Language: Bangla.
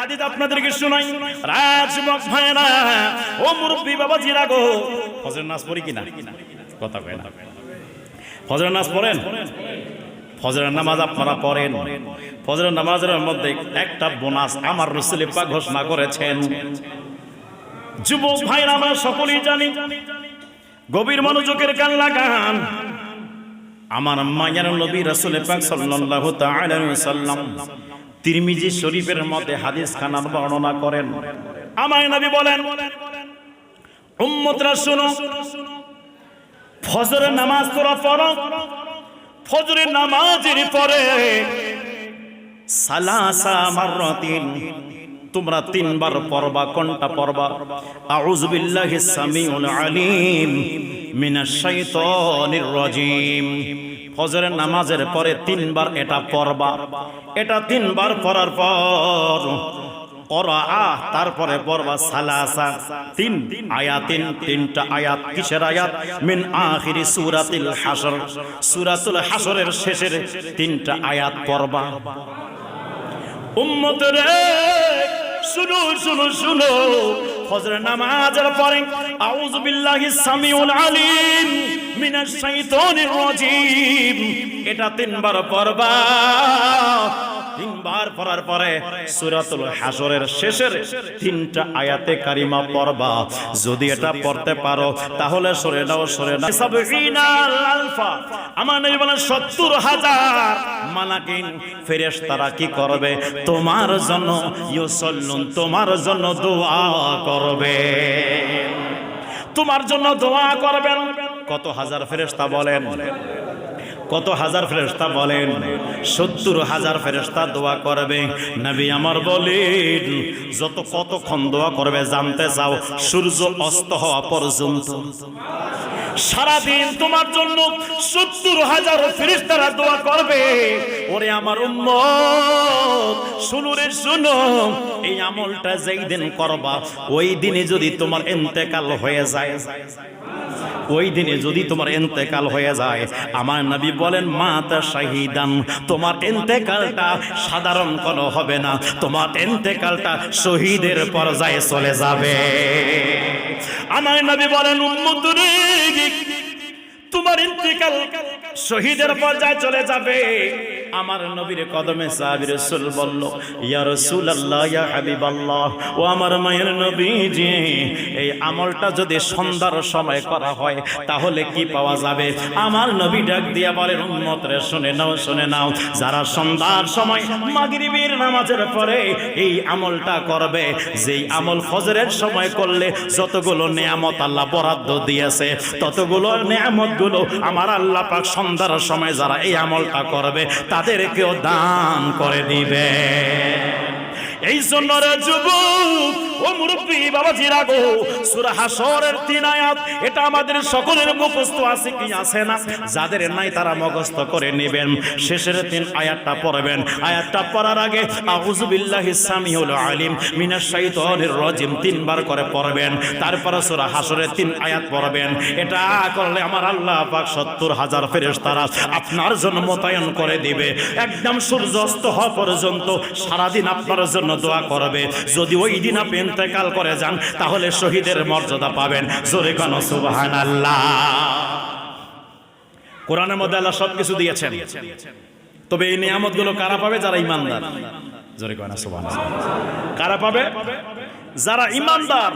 একটা আপনাদেরকে শোনাই। ফজরের ফজরের নামাজের মধ্যে একটা বোনাস আমার রসুল ঘোষণা করেছেন। যুবক ভাইরা, আমরা সকলেই জানি, গভীর মনোযোগের কান লাগান। আমার মায়ের নবী রাসূল সাল্লাম তিরমিজি শরীফের মধ্যে হাদিস খানার বর্ণনা করেন। আমায় নবী বলেন, উম্মতরা শুনো, ফজরের নামাজ তোরা পড়ো, ফজরের নামাজের পরে সালাসা মাররাতিন, তোমরা তিনবার পড়বা, কোনটা পড়বা? আউযু বিল্লাহি সামিউল আলিম। নামাজের পরে তিনবার এটা পড়বা। এটা তিনবার পড়ার পর তারপরে পড়বা সালাসা। তিন আয়াতিন, তিনটা আয়াত কিসের আয়াত? মিন আখিরি সূরাতিল হাসর সূরাতুল হাসরের শেষের তিনটা আয়াত পড়বা। উম্মতের শুনো শুনো শুনো। ফজরের নামাজের পরে আউযু বিল্লাহি সামিউল আলিম মিনাশ শাইতানির রাজিম। এটা তিনবার পড়বা। তিনবার পড়ার পরে সূরাতুল হাসরের শেষের তিনটা আয়াতে কারিমা পড়বা। যদি এটা পড়তে পারো, তাহলে সরে দাও সরে দাও সাবঈনা আলফা আমার নবী বলেন 70 হাজার মালাকিন ফেরেশতারা কি করবে? তোমার জন্য ইউসাল্লুন, তোমার জন্য দোয়া করবে। তোমার জন্য দোয়া করবেন। কত হাজার ফেরেশতা বলেন? কত হাজার ফেরেস্তা বলেন? সত্তর হাজার ফেরেস্তা দোয়া করবে। নবী আমার বলেন, যত কতক্ষণ দোয়া করবে জানতে চাও, সূর্য অস্ত হওয়া পর্যন্ত। সারাদিন তোমার জন্য সত্তর হাজার ফেরেস্তারা দোয়া করবে। ওরে আমার উম্মত, শুনো রে, শুনো। এই আমলটা যেই দিন করবা, ওই দিনে যদি তোমার ইন্তেকাল হয়ে যায়। ওই দিনে যদি তোমার এন্তেকাল হয়ে যায়, আমার নবী বলেন, মা মাতা শাহিদান, তোমার এন্তেকালটা সাধারণ কোনো হবে না। তোমার এন্তেকালটা শহীদের পর্যায়ে চলে যাবে। আমার নবী বলেন তোমার ইন্তেকাল শহীদের পর্যায়ে চলে যাবে। আমার নবীর কদমে সাহাবী রাসূল বলল, ইয়া রাসূলুল্লাহ, ইয়া হাবিবাল্লাহ, ও আমার মায়ের নবীজি, এই আমলটা যদি সন্ধ্যার সময় করা হয়, তাহলে কি পাওয়া যাবে? আমার নবী ডাক দিয়া বলেন, উম্মত রে, শুনে নাও শুনে নাও, যারা সন্ধ্যার সময় মাগরিবের নামাজের পরে এই আমলটা করবে, যেই আমল ফজরের সময় করলে যতগুলো নিয়ামত আল্লাহ বরাদ্দ দিয়েছে, ততগুলো নিয়ামতগুলো আমার আল্লাহ পাক সন্ধ্যার সময় যারা এই আমলটা করবে তাদেরকেও দান করে দিবে। এই জন্য রে যুবক ও মুরব্বী বাবাজি রাগো সূরা হাসরের তিন আয়াত, এটা আমাদের সকলের মুখস্থ আছে কি আছে না? যাদের নাই তারা মুখস্থ করে নেবেন। শেষের তিন আয়াতটা পড়বেন। আয়াতটা পড়ার আগে আউযু বিল্লাহিস সামিউল আলিম মিনাশ শাইতানির রাজিম তিনবার করে পড়বেন। তারপর সূরা হাসরের তিন আয়াত পড়বেন। এটা করলে আমার আল্লাহ পাক 70 হাজার ফেরেশতারা আপনার জন্য মোতায়েন করে দিবে। একদম সূর্য অস্ত হওয়া পর্যন্ত সারাদিন আপনার জন্য দোয়া করবে। যদি ওই দিন আপনি ইন্তেকাল করে যান, তাহলে শহীদের মর্যাদা পাবেন। জোরে কোন, সুবহানাল্লাহ। কোরআনের মধ্যে আল্লাহ সবকিছু দিয়েছেন। তবে এই নিয়ামতগুলো কারা পাবে? যারা ইমানদার। জোরে কোন সুবহানাল্লাহ। কারা পাবে? যারা ইমানদার।